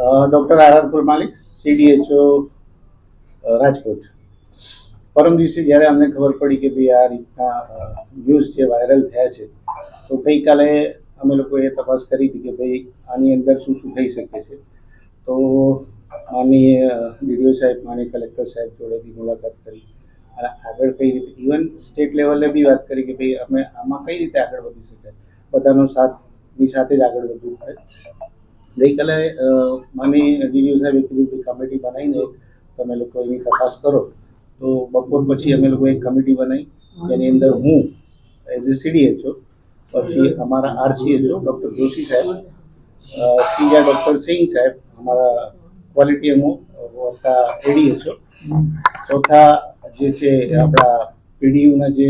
Doctor R R Malik CDHO Rajkot. પરમ દિવસે જ્યારે અમને ખબર પડી કે ભાઈ આ રીતના ન્યૂઝ જે વાયરલ થયા છે, તો ગઈકાલે અમે લોકોએ તપાસ કરી હતી કે ભાઈ આની અંદર શું શું થઈ શકે છે. તો માનીય ડીડીઓ સાહેબ માનીય કલેક્ટર સાહેબ જોડે બી મુલાકાત કરી. અને આગળ કઈ રીતે ઇવન સ્ટેટ લેવલે બી વાત કરી કે ભાઈ અમે આમાં કઈ રીતે આગળ વધી શકાય. બધાનો સાથની સાથે જ આગળ વધવું પડે. ગઈકાલે માની ડીડીઓ સાહેબે કીધું કે કમિટી બનાવીને તમે લોકો એની તપાસ કરો. તો બપોર પછી અમે લોકો એક કમિટી બનાવી, જેની અંદર હું એઝ એ સીડીએચઓ પછી અમારા આરસીએચઓ ડૉક્ટર જોશી સાહેબ સીજા ડૉક્ટર સિંહ સાહેબ, અમારા ક્વોલિટી એમઓ વત્તા એડીએચઓ ચોથા જે છે આપણા પીડીયુના જે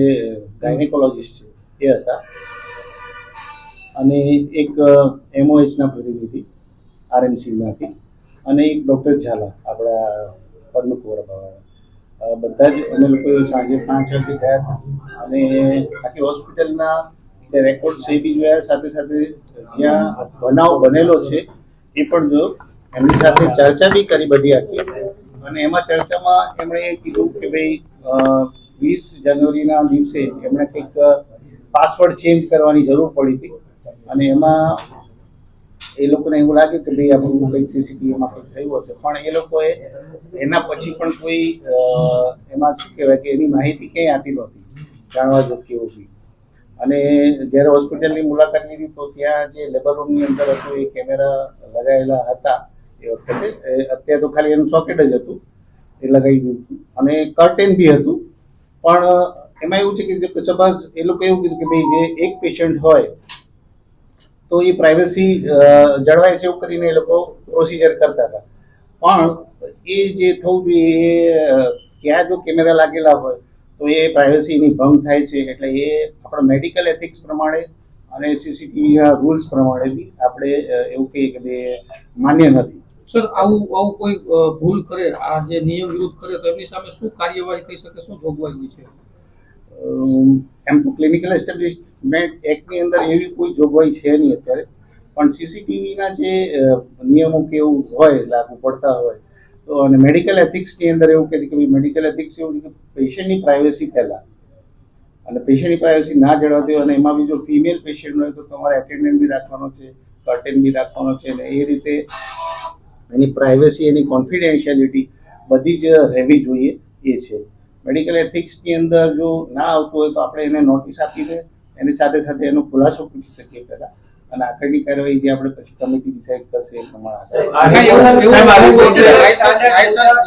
ગાયનેકોલોજીસ્ટ છે, એ હતા. અને એક એમઓએચના પ્રતિનિધિ આરએમસીમાંથી અને એક ડૉક્ટર ઝાલા આપણા પદ્મકુવરબાવાળા બધા જ અમે લોકો સાંજે પાંચ વાગે ગયા હતા અને આખી હોસ્પિટલના જે રેકોર્ડ છે બી જોયા, સાથે સાથે જ્યાં બનાવ બનેલો છે એ પણ જોયો એમની સાથે ચર્ચા બી કરી બધી આખી અને એમાં ચર્ચામાં એમણે કીધું કે ભાઈ વીસ જાન્યુઆરીના દિવસે એમણે કંઈક પાસવર્ડ ચેન્જ કરવાની જરૂર પડી હતી. અને એમાં એ લોકોને એવું લાગ્યું કે ભાઈ આપણું કંઈક સીસીટીવીમાં કંઈક થયું હશે. પણ એ લોકોએ એના પછી પણ કોઈ એમાં શું કહેવાય કે એની માહિતી ક્યાંય આપી નહોતી. જાણવા જોગતી હોતી અને જ્યારે હોસ્પિટલની મુલાકાત લીધી તો ત્યાં જે લેબર રૂમની અંદર હતું, એ કેમેરા લગાવેલા હતા એ વખતે. અત્યારે તો ખાલી એનું સોકેટ જ હતું. એ લગાવી દીધું હતું. અને કર્ટેન બી હતું. પણ એમાં એવું છે કે જે એ લોકો એવું કીધું કે ભાઈ જે એક પેશન્ટ હોય તો એ પ્રાઇવસી જળવાય છે એવું કરીને એ લોકો પ્રોસિજર કરતા હતા. પણ એ જે થવું જોઈએ એ ક્યાં જો કેમેરા લાગેલા હોય, તો એ પ્રાઇવસીની ભંગ થાય છે. એટલે એ આપણા મેડિકલ એથિક્સ પ્રમાણે અને સીસીટીવી રૂલ્સ પ્રમાણે બી આપણે એવું કહીએ કે બે માન્ય નથી. સર, આવું આવું કોઈ ભૂલ કરે આ જે નિયમ વિરુદ્ધ કરે તો એમની સામે શું કાર્યવાહી થઈ શકે? શું જોગવાઈ હોય છે? એમ તો ક્લિનિકલ એસ્ટેબ્લિશમેન્ટ એક્ટની અંદર એવી કોઈ જોગવાઈ છે નહીં અત્યારે. પણ સીસીટીવીના જે નિયમો કે એવું હોય, લાગુ પડતા હોય, તો અને મેડિકલ એથિક્સની અંદર એવું કહે છે કે મેડિકલ એથિક્સ એવું કે પેશન્ટની પ્રાઇવસી પહેલાં. અને પેશન્ટની પ્રાઇવસી ના જળવાતી હોય અને એમાં બી જો ફિમેલ પેશન્ટ હોય તો તમારે એટેન્ડન્ટ બી રાખવાનો છે કર્ટેન બી રાખવાનો છે અને એ રીતે એની પ્રાઇવસી એની કોન્ફિડેન્શિયાલિટી બધી જ રહેવી જોઈએ એ છે. મેડિકલ એથિક્સની અંદર જો ના આવતું હોય તો આપણે એને નોટિસ આપીને એની સાથે સાથે એનો ખુલાસો પૂછી શકીએ પહેલાં. અને આગળની કાર્યવાહી જે આપણે પછી કમિટી ડિસાઇડ કરશે એ પ્રમાણે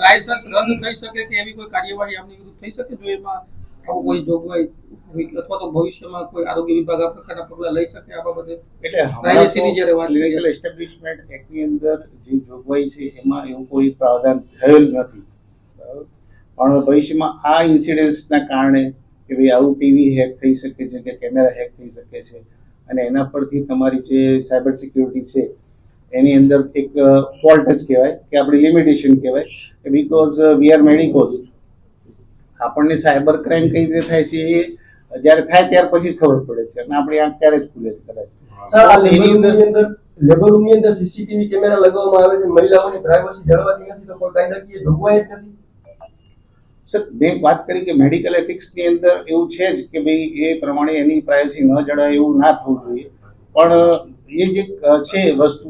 લાયસન્સ રદ થઈ શકે કે એવી કોઈ કાર્યવાહી આમની વિરુદ્ધ થઈ શકે જો એમાં આવું કોઈ જોગવાઈ અથવા તો ભવિષ્યમાં કોઈ આરોગ્ય વિભાગ આ પ્રકારના પગલાં લઈ શકે આ બાબતે? એટલે Privacy ની જ્યારે વાત એસ્ટેબ્લિશમેન્ટ એક્ટની અંદર જે જોગવાઈ છે એમાં એવું કોઈ પ્રાવધાન થયેલ નથી? પણ ભવિષ્યમાં આ ઇન્સિડન્સના કારણે કે ભાઈ આવું ટીવી હેક થઈ શકે છે કે કેમેરા હેક થઈ શકે છે અને એના પરથી તમારી જે સાયબર સિક્યુરિટી છે એની અંદર એક ફોલ્ટ જ કહેવાય કે આપણી લિમિટેશન કહેવાય બીકોઝ વી આર મેડિકોઝ આપણને સાયબર ક્રાઇમ કઈ રીતે થાય છે એ જ્યારે થાય ત્યાર પછી જ ખબર પડે છે અને આપણી આંખ ત્યારે જ ખુલે છે કદાચ. એની અંદર લેબર રૂમની અંદર સીસીટીવી કેમેરા લગાવવામાં આવે છે મહિલાઓની પ્રાઇવસી જળવાતી નથી તો કોઈ કાયદાકીય જોગવાઈ જ નથી? સર મેં વાત કરી કે મેડિકલ એથિક્સની અંદર એવું છે જ કે ભાઈ એ પ્રમાણે એની પ્રાઇવસી ન જળવાય એવું ના થવું જોઈએ. પણ એ જે છે વસ્તુ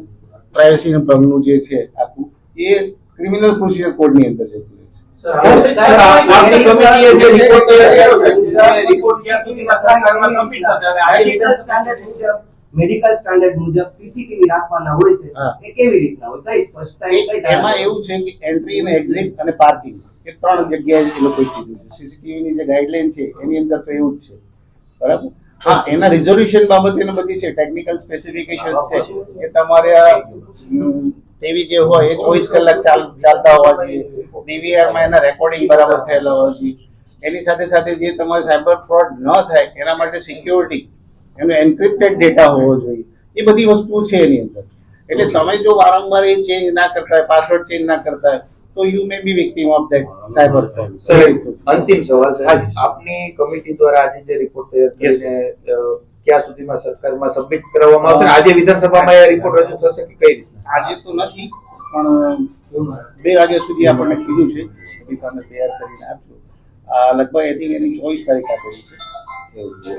પ્રાઇવસી ભંગનું જે છે આખું એ ક્રિમિનલ પ્રોસિજર કોડની અંદર જતું રહે છે. મેડિકલ સ્ટાન્ડર્ડ મુજબ મેડિકલ સ્ટાન્ડર્ડ મુજબ સીસીટીવી રાખવાના હોય છે એ કેવી રીતના હોય? કઈ સ્પષ્ટતા એમાં એવું છે કે એન્ટ્રી અને એક્ઝિટ અને પાર્કિંગ એ ત્રણ જગ્યાએ એ લોકોએ કીધું છે. સીસીટીવીની જે ગાઈડલાઈન છે, એની અંદર તો એવું જ છે. બરાબર? હા, એના રિઝોલ્યુશન બાબતે બધી છે. ટેકનિકલ સ્પેસિફિકેશન છે. એ તમારે ટીવી જે હોય, એ ચોવીસ કલાક ચાલ, ચાલતા હોવા જોઈએ. ડીવીઆરમાં એના રેકોર્ડિંગ બરાબર થયેલા હોવા જોઈએ. એની સાથે સાથે જે તમારે સાયબર ફ્રોડ ન થાય, એના માટે સિક્યોરિટી એનો એન્ક્રિપ્ટેડ ડેટા હોવો જોઈએ. એ બધી વસ્તુ છે એની અંદર. એટલે તમે જો વારંવાર એ ચેન્જ ના કરતા હોય પાસવર્ડ ચેન્જ ના કરતા હોય તો you may be victim of that cyber fraud sir અંતિમ સવાલ છે. આપની કમિટી દ્વારા આજે જે રિપોર્ટ તૈયાર અ, ક્યાં સુધીમાં સરકારમાં સબમિટ કરવામાં આવશે? આજે વિધાનસભામાં એ રિપોર્ટ રજૂ થશે કે કઈ રીતે? આજે તો નથી પણ બે વાગ્યા સુધી આપણને કીધું છે. કે તમે તૈયાર કરીને આપજો આ લગભગ આઈ થિંક એની ચોવીસ તારીખ આપેલી છે.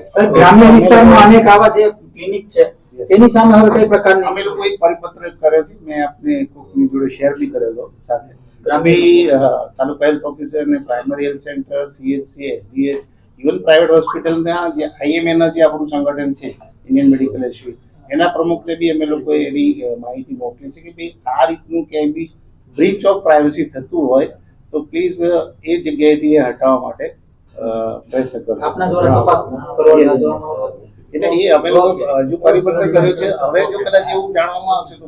સર ગ્રામ્ય વિસ્તારમાં અનેક આવા જે ક્લિનિક છે તેની સામે હવે કઈ પ્રકારની અમે લોકો એક પરિપત્ર કર્યો છે. મેં આપને કોકની જોડે શેર બી કરેલો સાથે. ગ્રામ્ય તાલુકા હેલ્થ ઓફિસર ને primary health centre CHC SDH even private હોસ્પિટલના જે આઈએમએ ના જે આપણું સંગઠન છે ઇન્ડિયન મેડિકલ એસોસિએશન એના પ્રમુખને બી અમે લોકોએ એની માહિતી મોકલી છે કે ભાઈ આ રીતનું ક્યાંય બી બ્રીચ ઓફ પ્રાઇવસી થતું હોય તો પ્લીઝ એ જગ્યાએથી એ હટાવવા માટે પ્રયત્ન કરો આપના દ્વારા તપાસ. એટલે એ અમે લોકો હજુ પરિવર્તન કર્યું છે હવે જો કદાચ એવું જાણવામાં આવશે તો